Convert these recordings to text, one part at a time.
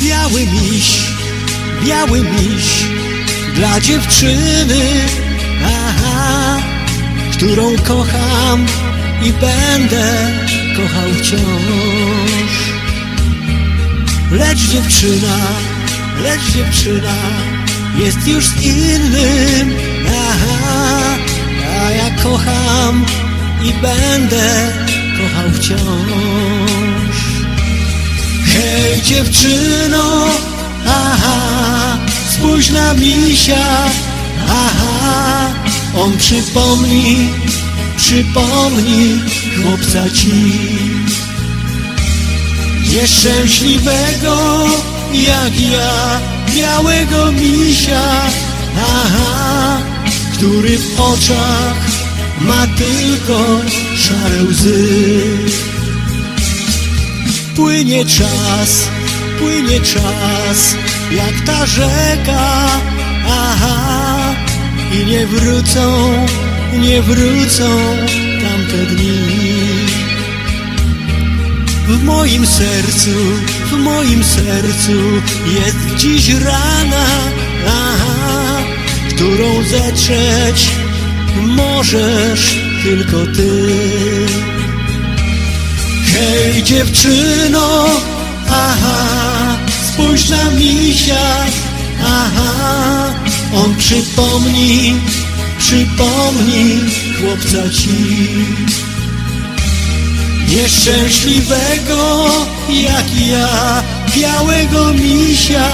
Biały miś, biały miś dla dziewczyny, aha, którą kocham i będę kochał wciąż. Lecz dziewczyna, lecz dziewczyna jest już z innym, kocham i będę kochał wciąż. Hej dziewczyno, aha, spójrz na misia, aha, on przypomni, przypomni chłopca ci. Nieszczęśliwego jak ja, białego misia, aha, który w oczach ma tylko szare łzy. Płynie czas, płynie czas, jak ta rzeka, aha, i nie wrócą, nie wrócą tamte dni. W moim sercu, w moim sercu jest dziś rana, aha, którą zetrzeć możesz tylko ty. Hej dziewczyno, aha, spójrz na misia, aha, on przypomni, przypomni chłopca ci. Nieszczęśliwego jak ja, białego misia,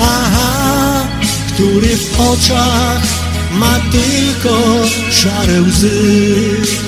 aha, który w oczach ma tylko szare łzy.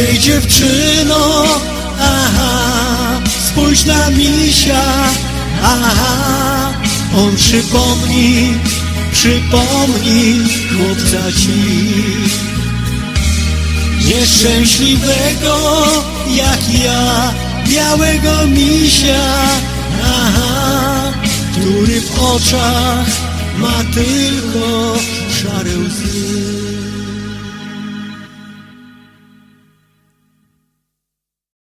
Hej dziewczyno, aha, spójrz na misia, aha, on przypomni, przypomni chłopca ci. Nieszczęśliwego jak ja, białego misia, aha, który w oczach ma tylko szare łzy.